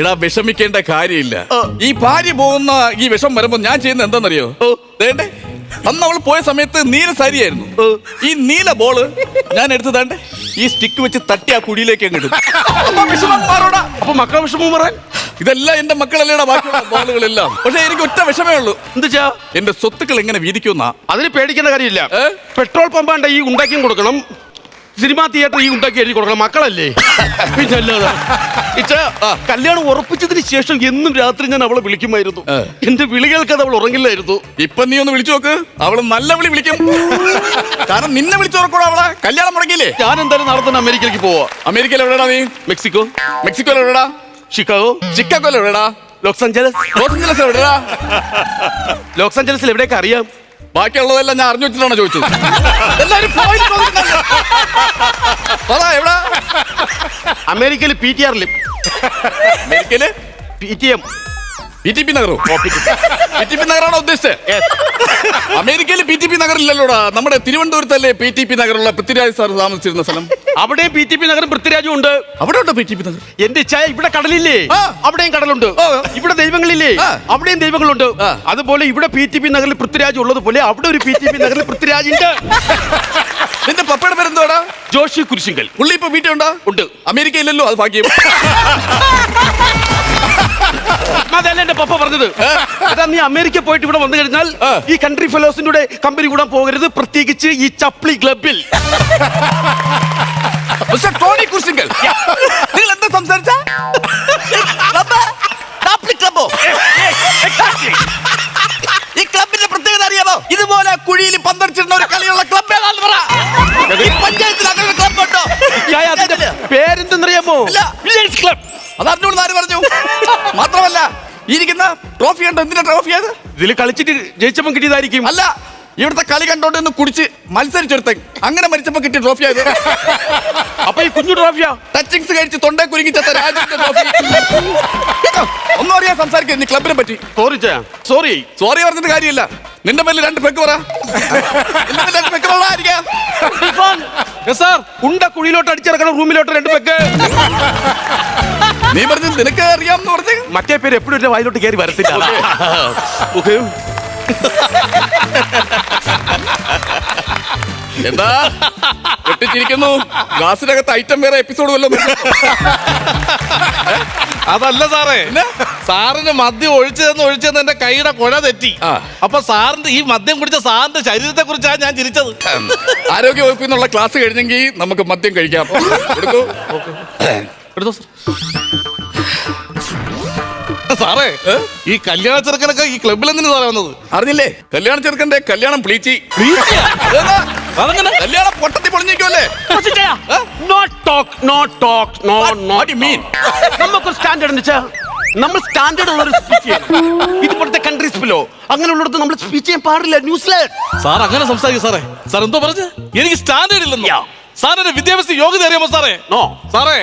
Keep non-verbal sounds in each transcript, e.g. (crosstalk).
എടാ വിഷമിക്കേണ്ട കാര്യമില്ല. ഈ ഭാര്യ പോകുന്ന ഈ വിഷം വരുമ്പോ ഞാൻ ചെയ്യുന്ന എന്താണെന്നറിയോ? വേണ്ടേ? അന്ന് അവൾ പോയ സമയത്ത് നീല സാരിയായിരുന്നു. ഈ നീല ബോൾ ഞാൻ എടുത്തു തേണ്ടേ ഈ സ്റ്റിക്ക് വെച്ച് തട്ടി ആ കുഴിയിലേക്ക് അങ്ങ് ഇടും. അപ്പൊ വിഷമം മാറൂടാ. അപ്പൊ മക്കളെ വിഷമം പറയാൻ ഇതെല്ലാം എന്റെ മക്കളല്ലേടാ ബാക്കിയുള്ള ബോളുകളെല്ലാം പക്ഷെ എനിക്ക് ഒറ്റ വിഷമേ ഉള്ളൂ. എന്താ എന്റെ സ്വത്തുക്കൾ എങ്ങനെ വീതിക്കുന്ന അതിന് പേടിക്കേണ്ട കാര്യമില്ല. പെട്രോൾ പമ്പാണ്ട് ഈ ഉണ്ടാക്കിയും കൊടുക്കണം. സിനിമാ തിയേറ്റർ ഈ ഉണ്ടാക്കി എഴുതി കൊടുക്കണം. മക്കളല്ലേ? പിന്നെ അല്ലാതെ ഇച്ച കല്യാണം ഉറപ്പിച്ചതിന് ശേഷം എന്നും രാത്രി ഞാൻ അവളെ വിളിക്കുമായിരുന്നു. എന്റെ വിളി കേൾക്കാതെ അവൾ ഉറങ്ങില്ലായിരുന്നു. ഇപ്പൊ നീ ഒന്ന് വിളിച്ചു നോക്ക്. അവൾ നല്ല വിളി വിളിക്കും. കാരണം നിന്നെ വിളിച്ചോർക്കൂടെ അവളെ. കല്യാണം മുടങ്ങിയില്ലേ ഞാൻ എന്തായാലും നാളെ തന്നെ അമേരിക്കയിലേക്ക് പോവാ. അമേരിക്കയിൽ എവിടെടാ നീ? മെക്സിക്കോ. മെക്സിക്കോയിൽ എവിടെടാ? ഷിക്കാഗോ ഷിക്കാഗോ എവിടെടാ? Los Angeles. ലോസ് ആഞ്ചലസ് എവിടെടാ? ലോസ് ആഞ്ചലസിൽ എവിടെയൊക്കെ അറിയാം. ബാക്കിയുള്ളതെല്ലാം ഞാൻ അറിഞ്ഞു വെച്ചിട്ടാണ് ചോദിച്ചത് എല്ലാരും എവിടാ? അമേരിക്കയിൽ പി ടി ആറിൽ അമേരിക്കയിൽ? P T M. P T P നഗറോ. P T P. നഗറാണോ ഉദ്ദേശിച്ചത്? നഗറില്ലല്ലോടാ. നമ്മുടെ തിരുവനന്തപുരത്തല്ലേ പി ടി പി നഗറുള്ള പൃഥ്വിരാജ് സാർ താമസിച്ചിരുന്ന സ്ഥലം? അവിടെ പി ടി പി നഗറും പൃഥ്വിരാജും ഉണ്ട്. അവിടെ ഉണ്ടോ പി ടി പി നഗർ? എന്റെ ചായ ഇവിടെ കടലില്ലേ? ആ. അവിടെയും കടലുണ്ട്. ആ. ഇവിടെ ദൈവങ്ങളില്ലേ? ആ. അവിടെയും ദൈവങ്ങളുണ്ട്. ആ. അതുപോലെ ഇവിടെ പി ടി പി നഗറിൽ പൃഥ്വിരാജ് ഉള്ളത് പോലെ അവിടെ ഒരു പി ടി പി നഗറിൽ പൃഥ്വിരാജ് ഉണ്ട് (laughs) നിന്റെ പപ്പയുടെ പേരെന്തോടാ? ജോഷി കുരിശിങ്കൽ. പുള്ളി ഇപ്പൊ വീട്ടിൽ ഉണ്ടോ. ഉണ്ട് അമേരിക്കയിലല്ലോ അത് ഭാഗ്യം. (laughs) അതല്ല എന്റെ പപ്പ പറഞ്ഞത്. അതാ നീ അമേരിക്ക പോയിട്ട് ഇവിടെ വന്നു കഴിഞ്ഞാൽ ഈ കൺട്രി ഫെലോസിന്റെ കൂടെ കമ്പനി കൂടാൻ പോകരുത് പ്രത്യേകിച്ച് ഈ ചപ്ലി ക്ലബിൽ മിസ്റ്റർ ടോണി കുർസിങ്കൽ നിങ്ങൾ എന്താ സംസാരിച്ച? ക്ലബോ ഈ ക്ലബിന്റെ പ്രത്യേകത അറിയാമോ? ഇതുപോലെ കുഴിയിൽ പന്തടിച്ചിരുന്ന ഒരു കളിയുള്ള ക്ലബ് ഏതാണെന്ന് പറ. ഈ പഞ്ചായത്തിൽ അങ്ങനെ ക്ലബ് ഉണ്ടോ? പേരെന്തെന്നറിയാമോ? ക്ലബ് അത് അറിഞ്ഞോളൂ ആര് പറഞ്ഞു? മാത്രമല്ല ഇരിക്കുന്ന ട്രോഫി കണ്ടോ? എന്തിനാ ട്രോഫി അത്? ഇതിൽ കളിച്ചിട്ട് ജയിച്ചപ്പോൾ കിട്ടിയതായിരിക്കും. അല്ല ഇവിടുത്തെ കളി കണ്ടോണ്ട് ഒന്ന് കുടിച്ച് മത്സരിച്ചെടുത്ത അങ്ങനെ മരിച്ചപ്പോ കിട്ടിയ ട്രോഫി ആയത്. അപ്പൊ ഈ കുഞ്ഞു ട്രോഫിയാ ടച്ചിങ്സ് കഴിച്ച് തൊണ്ടേ കുരുങ്ങി ചത്ത രാജ്യത്തിന്റെ ട്രോഫി ഒന്നും അറിയാൻ സംസാരിക്കുക നീ ക്ലബിനെ പറ്റി സോറി സോറി സോറി പറഞ്ഞിട്ട് കാര്യമില്ല. നിന്റെ പേരിൽ രണ്ട് പെക്ക് പറ. രണ്ട് പെക്ക് പറ സാർ ഉണ്ട കുഴിയിലോട്ട് അടിച്ചിറക്കണം റൂമിലോട്ട് രണ്ട് പെക്ക് നീ പറഞ്ഞു നിനക്ക് അറിയാമെന്ന് പറഞ്ഞു? മറ്റേ പേര് എപ്പോഴും എന്റെ വായിലോട്ട് കയറി വരത്തില്ല. എന്താ? പൊട്ടിച്ചിരിക്കുന്നു ഗ്ലാസിനകത്ത് ഐറ്റം വേറെ എപ്പിസോഡ് വല്ലതും അതല്ല സാറേ. സാറിന് മദ്യം ഒഴിച്ചതെന്ന് ഒഴിച്ചതെന്ന് എന്റെ കൈയുടെ കുഴ തെറ്റി. അപ്പൊ സാറിന്റെ ഈ മദ്യം കുടിച്ച സാറിന്റെ ശരീരത്തെ കുറിച്ചാണ് ഞാൻ ചിരിച്ചത്. ആരോഗ്യ വകുപ്പിൽ നിന്നുള്ള ക്ലാസ് കഴിഞ്ഞെങ്കിൽ നമുക്ക് മദ്യം കഴിക്കാം. എടുത്തോ. സാർ. സാറേ ഈ കല്യാണ ചെറുക്കനൊക്കെ ഈ ക്ലബിൽ എന്തിനു സാറേ വന്നത്? അറിഞ്ഞില്ലേ? കല്യാണ ചെറുക്കന്റെ കല്യാണം പ്ലീച്ചി. കല്യാണം പൊട്ടത്തി പൊളിഞ്ഞേക്കുമല്ലേ no talk no talk no no What? do you mean? Standard എന്ന് വെച്ചാൽ നമ്മൾ സ്റ്റാൻഡേർഡ് ഉള്ള ഒരു സ്പീച്ച് ചെയ്യണം. ഇതുപോലത്തെ കൺട്രീസിലോ അങ്ങനെയുള്ളിടത്ത് നമ്മൾ സ്പീച്ച് ചെയ്യാൻ പാടില്ല ന്യൂസിലാൻഡ് സാർ അങ്ങനെ സംസാരിക്കും സാറേ. സാർ എന്തോ പറഞ്ഞു? എനിക്ക് സ്റ്റാൻഡേർഡ് ഇല്ലെന്നോ. സാറിന്റെ വിദ്യാഭ്യാസ യോഗ്യത അറിയാമോ സാറേ? നോ സാറേ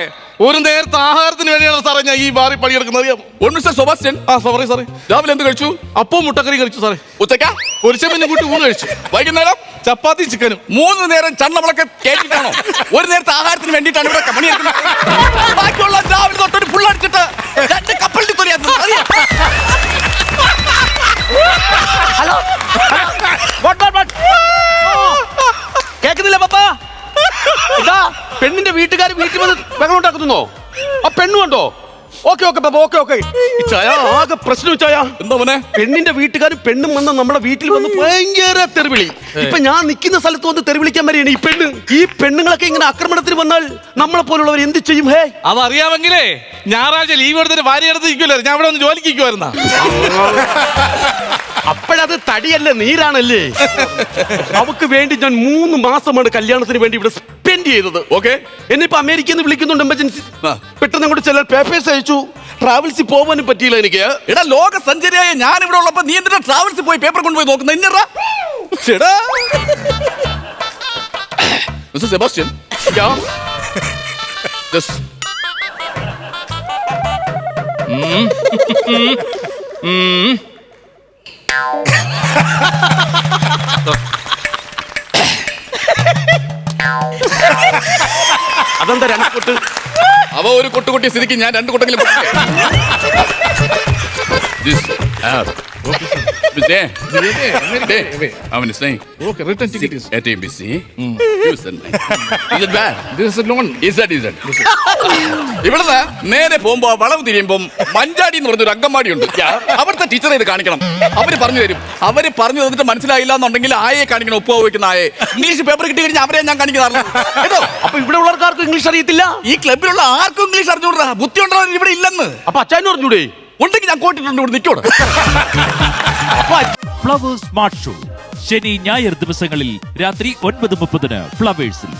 ഒരു നേരത്തെ ആഹാരത്തിന് വേണ്ടിയാണ് സാറേ ഞാൻ ഈ ബാറി പണിയെടുക്കുന്നത്? അറിയാമോ? ഒരു മിസ്റ്റർ സെബാസ്റ്റ്യൻ ആ സോറി സാറേ രാവിലെ എന്ത് കഴിച്ചു? അപ്പം മുട്ടക്കറി കഴിച്ചു സാറേ. ഉച്ചക്ക പൊരിച്ചമ്മനെ കൂട്ടി ഊണ് കഴിച്ചു. വൈകുന്നേരം? ചപ്പാത്തി ചിക്കനും. മൂന്ന് നേരം ചണ്ണവിളക്ക് കേട്ടിട്ടാണോ? (laughs) ഒരു നേരത്തെ ആഹാരത്തിന് വേണ്ടിയിട്ടാണ് ഇവിടെ പണിയെടുക്കുന്നത്. (laughs) ബാക്കിയുള്ള പെണ്ണിന്റെ വീട്ടുകാർ വീട്ടിൽ വന്ന് ബഹളം ഉണ്ടാക്കുന്നോ ആ പെണ്ണു കണ്ടോ? ഓക്കെ ഓക്കെ പപ്പ ഓക്കെ ഓക്കെ. ചായ ആകെ പ്രശ്നം ചായ എന്താ മോനെ? പെണ്ണിന്റെ വീട്ടുകാർ പെണ്ണും വന്ന് നമ്മുടെ വീട്ടിൽ വന്ന് ഭയങ്കര തെറിവിളി. ഇപ്പൊ ഞാൻ നിൽക്കുന്ന സ്ഥലത്ത് വന്ന് തെറിവിളിക്കാൻ വരെയാണ് ഈ പെണ്ണ്. ഈ പെണ്ണുങ്ങളൊക്കെ ഇങ്ങനെ ആക്രമണത്തിന് വന്നാൽ നമ്മളെ പോലുള്ളവർ എന്ത് ചെയ്യും? ഹേ. അതറിയാമെങ്കിലേ ഞായറാഴ്ച ലീവ് എടുത്തിട്ട് ഭാര്യ എടുത്ത് ഇരിക്കുമല്ലോ ഞാൻ ഇവിടെ ഒന്ന് ജോലിക്ക് ഇരിക്കുമായിരുന്ന അപ്പോഴത് തടിയല്ല നീരാണല്ലേ? അവക്ക് വേണ്ടി ഞാൻ മൂന്ന് മാസമാണ് കല്യാണത്തിന് വേണ്ടി ഇവിടെ സ്പെൻഡ് ചെയ്തത്. ഓക്കെ എന്നിപ്പോ അമേരിക്കയിൽ നിന്ന് വിളിക്കുന്നുണ്ട് എമർജൻസി പെട്ടെന്ന് അങ്ങോട്ട് ചിലർ പേപ്പേഴ്സ് അയച്ചു. ട്രാവൽസിൽ പോകാനും പറ്റിയില്ല എനിക്ക്. എടാ ലോക സഞ്ചരിയായ ഞാൻ ഇവിടെ ഉള്ളപ്പോ നീ എന്തിനാ ട്രാവൽസിൽ പോയി പേപ്പർ കൊണ്ടുപോയി നോക്കുന്ന? എന്നടാ ചേടാ മിസ്റ്റർ സെബാസ്റ്റ്യൻ യാ. അതെന്താ രണ്ട് കൊട്ട് അവ ഒരു കൊട്ടുകൊട്ടി സ്ഥിതിക്ക് ഞാൻ രണ്ട് കുട്ടെങ്കിലും (laughs) പൊട്ടിക്കാം. Mister, Hey, I'm listening. Okay, return ticket is. ATMBC. You send me. Is it bad? This is a loan. Is that, is it? ഇവിടുന്ന് നേരെ പോകുമ്പോ വളവ് തിരിയുമ്പം മഞ്ചാടി എന്ന് പറഞ്ഞൊരു അങ്കമാടി ഉണ്ട് അവിടുത്തെ ടീച്ചറെ ഇത് കാണിക്കണം അവർ പറഞ്ഞു തരും അവർ പറഞ്ഞു തന്നിട്ട് മനസ്സിലായില്ല എന്നുണ്ടെങ്കിൽ ആയെ കാണിക്കണം ഉപ്പ് വയ്ക്കുന്ന ആയെ ഇംഗ്ലീഷ് പേപ്പർ കിട്ടി കഴിഞ്ഞാൽ അവരെ ഞാൻ കാണിക്കാറില്ല കേട്ടോ അപ്പൊ ഇവിടെ ഉള്ളവർക്കാർക്കും ഇംഗ്ലീഷ് അറിയത്തില്ല ഈ ക്ലബിലുള്ള ആർക്കും ഇംഗ്ലീഷ് അറിഞ്ഞൂടാ ബുദ്ധി ഉണ്ടവർ ഇവിടെ ഇല്ലെന്ന് അപ്പൊ അച്ഛനും പറഞ്ഞൂടെ ഉണ്ടെങ്കിൽ ഞാൻ കോട്ടിട്ടുണ്ട് നിൽക്കോട് ഫ്ലവേഴ്സ് സ്മാർട്ട് ഷോ. ശനി ഞായർ ദിവസങ്ങളിൽ രാത്രി ഒൻപത് മുപ്പതിന് ഫ്ലവേഴ്സിൽ.